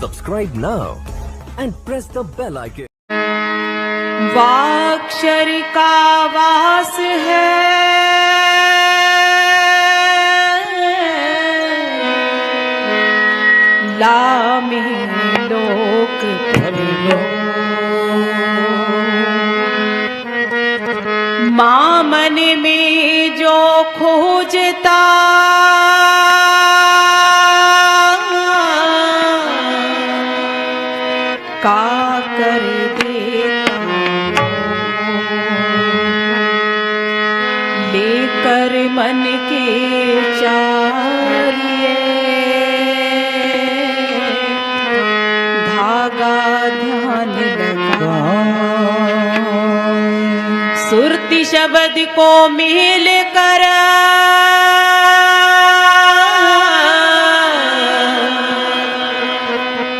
Subscribe now and press the bell icon. वाक्षर का वास है लामी लोक परियो माँ मन में जो खोजता धागा ध्यान लगा सुरति शब्द को मिल कर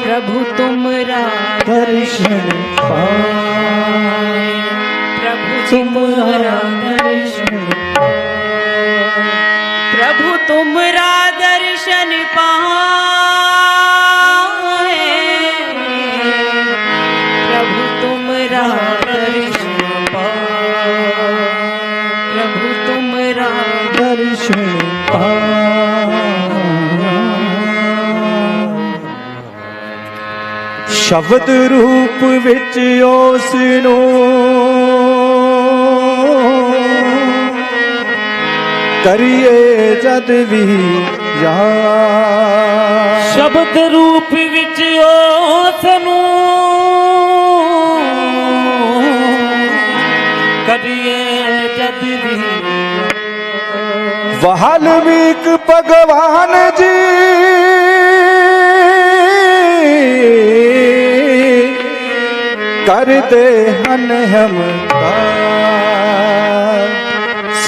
प्रभु तुम राधा दर्शन पाए प्रभु तुम्हारा दर्शन प्रभु तुमरा दर्शन पाए ਸ਼ਬਦ ਰੂਪ ਵਿੱਚ ਉਸ ਨੂੰ ਕਰੀਏ ਜਦ ਵੀ ਯਾਦ ਸ਼ਬਦ ਰੂਪ ਵਿੱਚ ਉਸ ਨੂੰ ਕਰੀਏ ਜਦ ਵੀ ਵਾਲਮੀਕ ਭਗਵਾਨ ਜੀ ਕਰਦੇ ਹਨ ਹਮਦਾਰ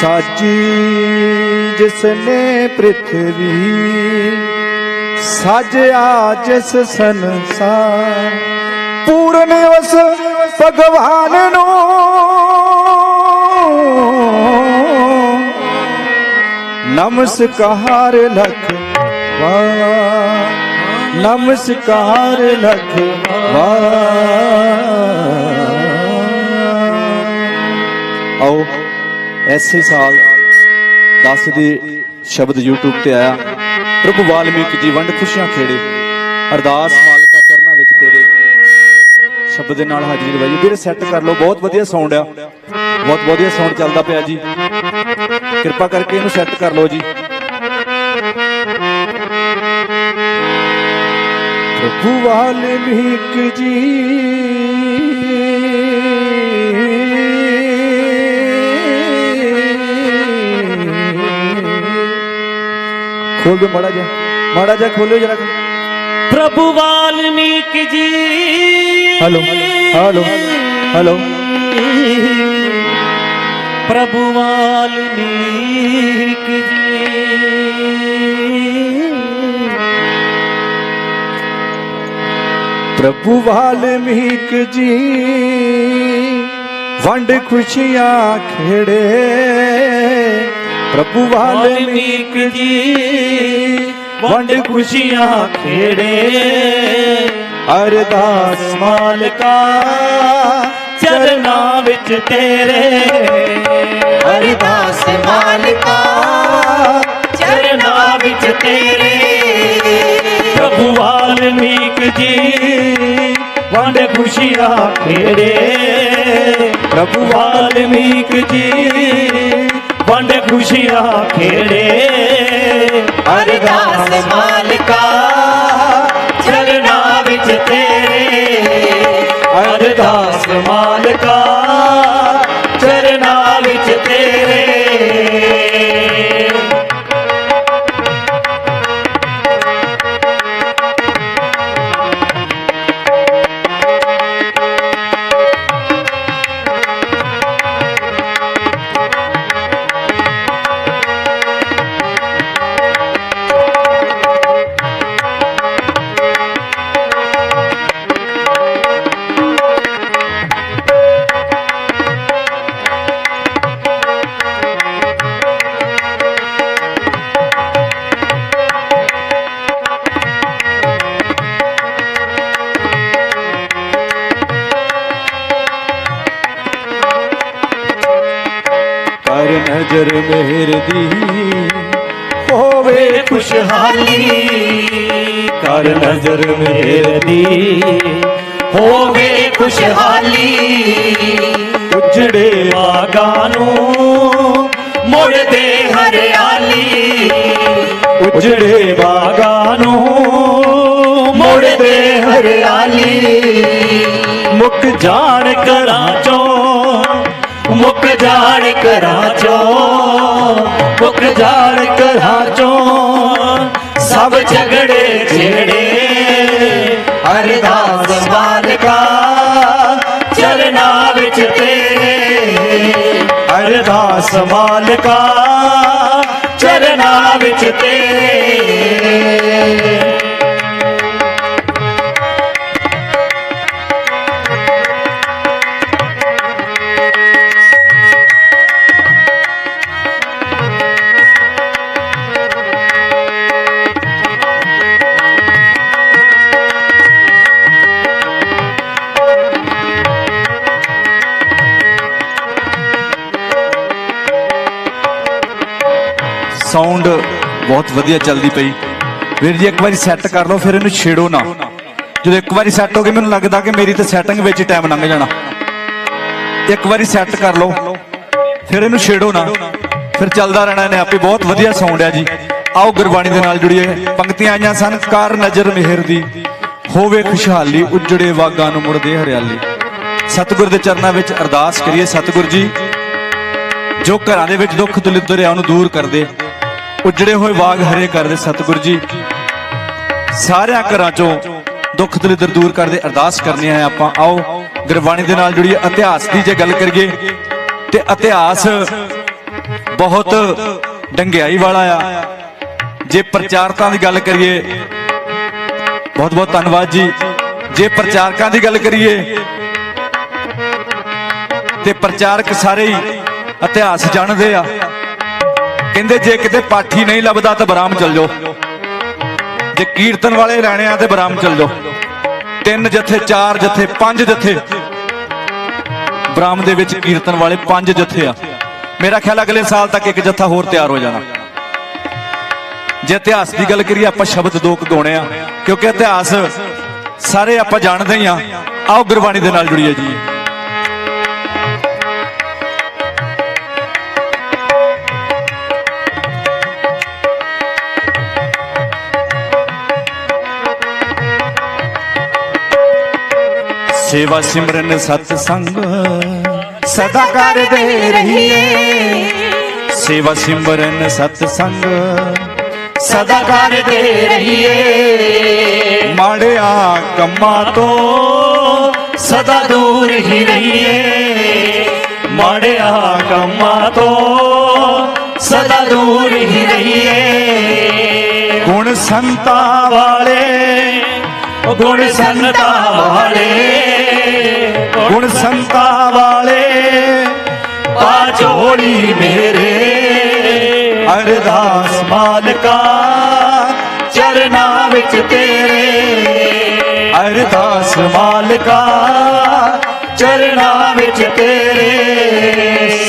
ਸਾਜੀ ਜਿਸਨੇ ਪ੍ਰithvi ਸਾਜਿਆ ਜਿਸ ਸੰਸਾਰ। ਪੂਰਨ ਉਸ ਭਗਵਾਨ ਨੂੰ। ਨਮਸਕਾਰ ਲਖ ਵਾਰ ਨਮਸਕਾਰ ਲਖ ਵਾਰ ਆਓ ਐਸੇ ਸਾਲ 10 ਦੇ ਸ਼ਬਦ YouTube ਤੇ ਆਇਆ, ਪ੍ਰਭੂ ਵਾਲਮੀਕ ਜੀ ਵੰਡ ਖੁਸ਼ੀਆਂ ਖੇੜੇ, ਅਰਦਾਸ ਮਾਲਕਾ ਚਰਨਾਂ ਵਿੱਚ ਤੇਰੇ। ਸ਼ਬਦ ਦੇ ਨਾਲ ਹਾਜ਼ਰੀ ਲਵਾਈ। ਵੀਰੇ ਸੈੱਟ ਕਰ ਲਓ, ਬਹੁਤ ਵਧੀਆ ਸਾਊਂਡ ਆ। ਬਹੁਤ ਵਧੀਆ ਸਾਊਂਡ ਚੱਲਦਾ ਪਿਆ ਜੀ। ਕਿਰਪਾ ਕਰਕੇ ਇਹਨੂੰ ਸੈੱਟ ਕਰ ਲਓ ਜੀ। ਪ੍ਰਭੂ ਵਾਲਮੀਕ ਜੀ ਖੋਲ ਦੋ ਮਾੜਾ ਜਿਹਾ ਮਾੜਾ ਜਿਹਾ ਖੋਲਿਓ ਜਰਾ। ਪ੍ਰਭੂ ਵਾਲਮੀਕ ਜੀ। ਹੈਲੋ ਹੈਲੋ ਹੈਲੋ ਪ੍ਰਭੂ ਵਾਲਮੀਕ ਜੀ। ਪ੍ਰਭੂ ਵਾਲਮੀਕ ਜੀ ਵੰਡ ਖੁਸ਼ੀਆਂ ਖੇੜੇ। ਪ੍ਰਭੂ ਵਾਲਮੀਕ ਜੀ ਵੰਡ ਖੁਸ਼ੀਆਂ ਖੇੜੇ। ਅਰਦਾਸ ਮਾਲਕਾ ਚਰਨਾਂ ਵਿੱਚ ਤੇਰੇ। ਅਰਦਾਸ ਮਾਲਕਾ ਚਰਨਾਂ ਵਿੱਚ ਤੇਰੇ। ਪ੍ਰਭੂ ਵਾਲਮੀਕ ਜੀ ਵੰਡ ਖੁਸ਼ੀਆਂ ਖੇੜੇ। ਪ੍ਰਭੂ ਵਾਲਮੀਕ ਜੀ ਖੁਸ਼ੀਆਂ ਖੇੜੇ। ਅਰਦਾਸ ਮਾਲਕਾ ਚਲਣਾ ਵਿੱਚ ਤੇਰੇ। ਅਰਦਾਸ ਮਾਲਕਾ ਨਜ਼ਰ ਮਿਹਰ ਦੀ। ਹੋਵੇ ਖੁਸ਼ਹਾਲੀ ਕਰ ਨਜ਼ਰ ਮਿਹਰ ਦੀ। ਹੋਵੇ ਖੁਸ਼ਹਾਲੀ ਉਜੜੇ ਬਾਗਾਂ ਨੂੰ ਮੁੜਦੇ ਹਰਿਆਲੀ। ਉਜੜੇ ਬਾਗਾਂ ਨੂੰ ਮੁੜਦੇ ਹਰਿਆਲੀ। ਮੁੱਕ ਜਾਣ ਕਰਾਂ ਜਾਣ ਕਰਾਂ ਚੋਂ ਮੁੱਕ ਜਾਣ ਕਰਾਂ ਚੋਂ, ਸਭ ਝਗੜੇ ਛੇੜੇ। ਹਰਦਾਸ ਮਾਲਕਾ, ਚਰਨਾ ਵਿੱਚ ਤੇਰੇ। ਹਰਦਾਸ ਮਾਲਕਾ, ਚਰਨਾ ਵਿੱਚ ਤੇਰੇ। ਸਾਊਂਡ ਬਹੁਤ ਵਧੀਆ ਚੱਲਦੀ ਪਈ। ਵੀਰ ਜੀ, ਇੱਕ ਵਾਰੀ ਸੈੱਟ ਕਰ ਲਓ, ਫਿਰ ਇਹਨੂੰ ਛੇੜੋ ਨਾ। ਜਦੋਂ ਇੱਕ ਵਾਰੀ ਸੈੱਟ ਹੋ ਗਈ, ਮੈਨੂੰ ਲੱਗਦਾ ਕਿ ਮੇਰੀ ਤਾਂ ਸੈਟਿੰਗ ਵਿੱਚ ਹੀ ਟਾਈਮ ਲੰਘ ਜਾਣਾ। ਇੱਕ ਵਾਰੀ ਸੈੱਟ ਕਰ ਲਓ, ਫਿਰ ਇਹਨੂੰ ਛੇੜੋ ਨਾ। ਫਿਰ ਚੱਲਦਾ ਰਹਿਣਾ ਇਹਨੇ ਆਪੇ। ਬਹੁਤ ਵਧੀਆ ਸਾਊਂਡ ਹੈ ਜੀ। ਆਓ ਗੁਰਬਾਣੀ ਦੇ ਨਾਲ ਜੁੜੀਏ। ਪੰਕਤੀਆਂ ਆਈਆਂ ਸਨ, ਕਾਰ ਨਜ਼ਰ ਮਿਹਰ ਦੀ। ਹੋਵੇ ਖੁਸ਼ਹਾਲੀ, ਉਜੜੇ ਵਾਗਾਂ ਨੂੰ ਮੁੜਦੇ ਹਰਿਆਲੀ। ਸਤਿਗੁਰ ਦੇ ਚਰਨਾਂ ਵਿੱਚ ਅਰਦਾਸ ਕਰੀਏ। ਸਤਿਗੁਰ ਜੀ, ਜੋ ਘਰਾਂ ਦੇ ਵਿੱਚ ਦੁੱਖ ਦਲਿੱਦਰ ਆ, ਉਹਨੂੰ ਦੂਰ ਕਰਦੇ ਉਜੜੇ ਹੋਏ ਬਾਗ ਹਰੇ ਕਰਦੇ ਸਤਿਗੁਰ ਜੀ। ਸਾਰਿਆਂ ਘਰਾਂ ਚੋਂ ਦੁੱਖ ਦਲਿੱਦਰ ਦੂਰ ਕਰਦੇ ਅਰਦਾਸ ਕਰਨੀ ਹੈ ਆਪਾਂ। ਆਓ, ਗੁਰਬਾਣੀ ਦੇ ਨਾਲ ਜੁੜੀਏ, ਇਤਿਹਾਸ ਦੀ ਜੇ ਗੱਲ ਕਰੀਏ, ਤੇ ਇਤਿਹਾਸ ਬਹੁਤ ਡੰਗਿਆਈ ਵਾਲਾ ਆ। ਜੇ ਪ੍ਰਚਾਰਕਾਂ ਦੀ ਗੱਲ ਕਰੀਏ ਬਹੁਤ ਬਹੁਤ ਧੰਨਵਾਦ ਜੀ। ਜੇ ਪ੍ਰਚਾਰਕਾਂ ਦੀ ਗੱਲ ਕਰੀਏ, ਤੇ ਪ੍ਰਚਾਰਕ ਸਾਰੇ ਹੀ ਇਤਿਹਾਸ ਜਾਣਦੇ ਆ। ਕਹਿੰਦੇ ਜੇ ਕਿਤੇ ਪਾਠੀ ਨਹੀਂ ਲੱਭਦਾ ਤਾਂ ਬਰਾਮ ਚੱਲ ਜਾਓ। ਜੇ ਕੀਰਤਨ ਵਾਲੇ ਰਹਿਣੇ ਆ ਤੇ ਬਰਾਮ ਚੱਲ ਜਾਓ। ਤਿੰਨ ਜਥੇ, ਚਾਰ ਜਥੇ, ਪੰਜ ਜਥੇ। ਬਰਾਮ ਦੇ ਵਿੱਚ ਕੀਰਤਨ ਵਾਲੇ ਪੰਜ ਜਥੇ ਆ। ਮੇਰਾ ਖਿਆਲ ਅਗਲੇ ਸਾਲ ਤੱਕ ਇੱਕ ਜਥਾ ਹੋਰ ਤਿਆਰ ਹੋ ਜਾਣਾ। ਜੇ ਇਤਿਹਾਸ ਦੀ ਗੱਲ ਕਰੀਏ, ਆਪਾਂ ਸ਼ਬਦ ਦੋ ਗਾਉਣੇ ਆ। ਕਿਉਂਕਿ ਇਤਿਹਾਸ ਸਾਰੇ ਆਪਾਂ ਜਾਣਦੇ ਹੀ ਆ। ਆਓ ਗੁਰਬਾਣੀ ਦੇ ਨਾਲ ਜੁੜੀਏ ਜੀ। ਸੇਵਾ ਸਿਮਰਨ ਸਤ ਸੰਗ ਸਦਾ ਕਰਦੇ ਰਹੀਏ। ਸੇਵਾ ਸਿਮਰਨ ਸਤ ਸੰਗ ਸਦਾ ਕਰਦੇ ਰਹੀਏ। ਮਾੜਿਆ ਕੰਮਾਂ ਤੋਂ ਸਦਾ ਦੂਰ ਹੀ ਰਹੀਏ। ਮਾੜਿਆ ਕੰਮਾਂ ਤੋਂ ਸਦਾ ਦੂਰ ਹੀ ਰਹੀਏ। ਗੁਣ ਸੰਤਾਂ ਵਾਲੇ, ਗੁਣ ਸੰਤਾਂ ਵਾਲੇ ਗੁਣ ਸੰਤਾਂ ਵਾਲੇ, ਪਾ ਝੋਲੀ ਮੇਰੇ। ਅਰਦਾਸ ਮਾਲਕਾ, ਚਰਨਾਂ ਵਿੱਚ ਤੇਰੇ। ਅਰਦਾਸ ਮਾਲਕਾ, ਚਰਨਾਂ ਵਿੱਚ ਤੇਰੇ।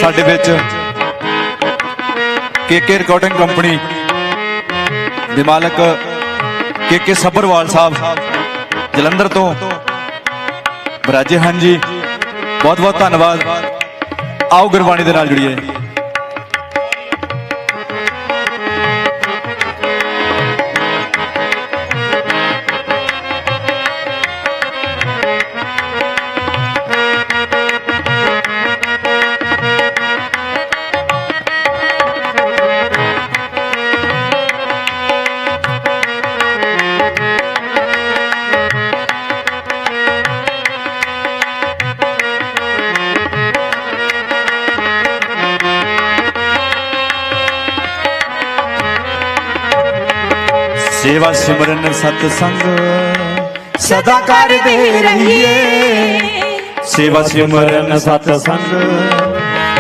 ਸਾਡੇ ਵਿੱਚ ਕੇਕੇ ਰਿਕਾਰਡਿੰਗ ਕੰਪਨੀ ਦੇ ਮਾਲਕ ਕੇਕੇ ਸਬਰਵਾਲ ਸਾਹਿਬ ਜਲੰਧਰ ਤੋਂ ਬਰਾਜੇ ਹਨ ਜੀ ਬਹੁਤ ਬਹੁਤ ਧੰਨਵਾਦ। ਆਓ ਗੁਰਬਾਣੀ ਦੇ ਨਾਲ ਜੁੜੀਏ। ਸੇਵਾ ਸਿਮਰਨ ਸਤ ਸੰਗ ਸਦਾ ਕਰਦੇ ਰਹੀਏ। ਸੇਵਾ ਸਿਮਰਨ ਸਤ ਸੰਗ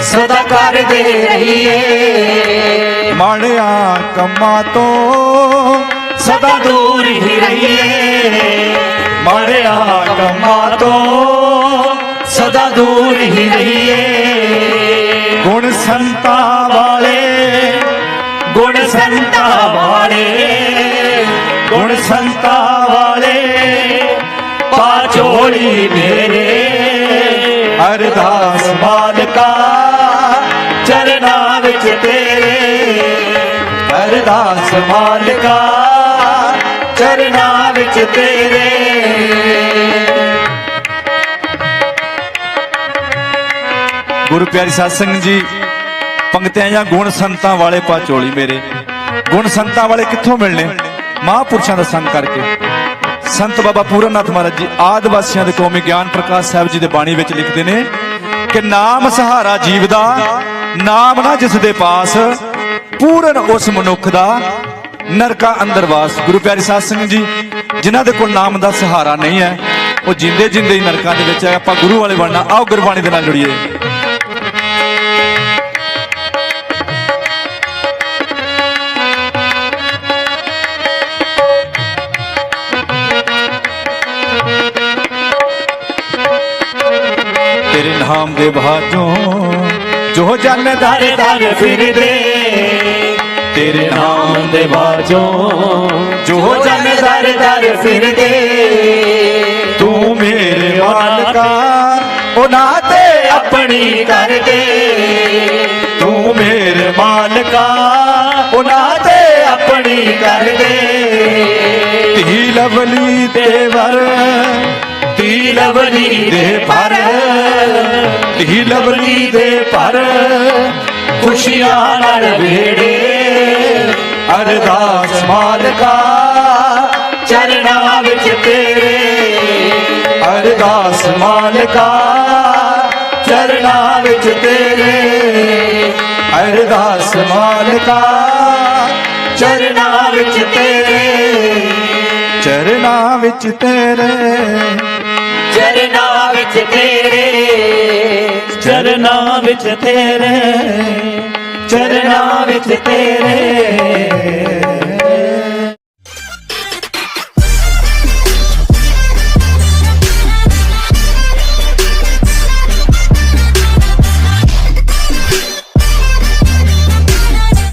ਸਦਾ ਕਰਦੇ ਰਹੀਏ। ਮਾੜਿਆ ਕੰਮਾਂ ਤੋਂ ਸਦਾ ਦੂਰ ਹੀ ਰਹੀਏ। ਮਾੜਿਆ ਕੰਮਾਂ ਤੋਂ ਸਦਾ ਦੂਰ ਹੀ ਰਹੀਏ। ਗੁਣ ਸੰਤਾ ਵਾਲੇ, ਗੁਣ ਸੰਤਾ ਵਾਲੇ ਪਾ ਝੋਲੀ ਮੇਰੇ। ਅਰਦਾਸ ਮਾਲਕਾ, ਚਰਨਾਂ ਵਿੱਚ ਤੇਰੇ। ਅਰਦਾਸ ਮਾਲਕਾ, ਚਰਨਾਂ ਵਿੱਚ ਤੇਰੇ। ਗੁਰੂ ਪਿਆਰੀ ਸਾਧ ਸੰਗਤ ਜੀ ਪੰਕਤਿਆਂ ਜਾਂ ਗੁਣ ਸੰਤਾਂ ਵਾਲੇ ਪਾਚੋਲੀ ਮੇਰੇ। ਗੁਣ ਸੰਤਾਂ ਵਾਲੇ ਕਿੱਥੋਂ ਮਿਲਣੇ ਮਹਾਂਪੁਰਸ਼ਾਂ ਦਾ ਸੰਗ ਕਰਕੇ। ਸੰਤ ਬਾਬਾ ਪੂਰਨਨਾਥ ਮਹਾਰਾਜ ਜੀ ਆਦਿ ਵਾਸੀਆਂ ਦੇ ਕੌਮੀ ਗਿਆਨ ਪ੍ਰਕਾਸ਼ ਸਾਹਿਬ ਜੀ ਦੇ ਬਾਣੀ ਵਿੱਚ ਲਿਖਦੇ ਨੇ ਕਿ ਨਾਮ ਸਹਾਰਾ ਜੀਵ ਦਾ ਨਾਮ ਨਾ ਜਿਸ ਦੇ ਪਾਸ, ਪੂਰਨ ਉਸ ਮਨੁੱਖ ਦਾ, ਨਰਕਾ ਅੰਦਰ ਵਾਸ। ਗੁਰੂ ਪਿਆਰੀ ਸਾਧ ਸੰਗਤ ਜੀ, ਜਿਨ੍ਹਾਂ ਦੇ ਕੋਲ ਨਾਮ ਦਾ ਸਹਾਰਾ ਨਹੀਂ ਹੈ, ਉਹ ਜਿੰਦੇ ਜਿੰਦੇ ਹੀ ਨਰਕਾਂ ਦੇ ਵਿੱਚ ਹੈ। ਆਪਾਂ ਗੁਰੂ ਵਾਲੇ ਬਣਨਾ, ਆਓ ਗੁਰਬਾਣੀ ਦੇ ਨਾਲ ਜੁੜੀਏ। ਨਾਮ ਦੇ ਬਾਝੋਂ ਜੋ ਜਨ ਦਰ ਦਰ ਫਿਰਦੇ, ਤੇਰੇ ਨਾਮ ਦੇ ਬਾਝੋਂ ਜੋ ਜਨ ਦਰ ਦਰ ਫਿਰਦੇ, ਤੂੰ ਮੇਰੇ ਮਾਲਕਾ ਉਹਨਾਂ ਤੇ ਆਪਣੀ ਕਰਦੇ ਤੂੰ ਮੇਰੇ ਮਾਲਕਾ ਉਹਨਾਂ ਤੇ ਆਪਣੀ ਕਰਦੇ ਤੀ ਲਵਲੀ ਤੇ ਵਰ ਤੀ ਲਵਲੀ ਦੇ ਪਰ ਤੀ ਲਵਲੀ ਦੇ ਪਰ ਖੁਸ਼ੀਆਂ ਨਾਲ ਵੇੜੇ ਅਰਦਾਸ ਮਾਲਕਾ, ਚਰਨਾਂ ਵਿੱਚ ਤੇਰੇ। ਅਰਦਾਸ ਮਾਲਕਾ, ਚਰਨਾਂ ਵਿੱਚ ਤੇਰੇ। ਅਰਦਾਸ ਮਾਲਕਾ, ਚਰਨਾਂ ਵਿੱਚ ਤੇਰੇ। ਚਰਨਾਂ ਵਿੱਚ ਤੇਰੇ। ਚਰਨਾਂ ਵਿੱਚ ਤੇਰੇ। ਚਰਨਾਂ ਵਿੱਚ ਤੇਰੇ। ਚਰਨਾਂ ਵਿੱਚ ਤੇਰੇ।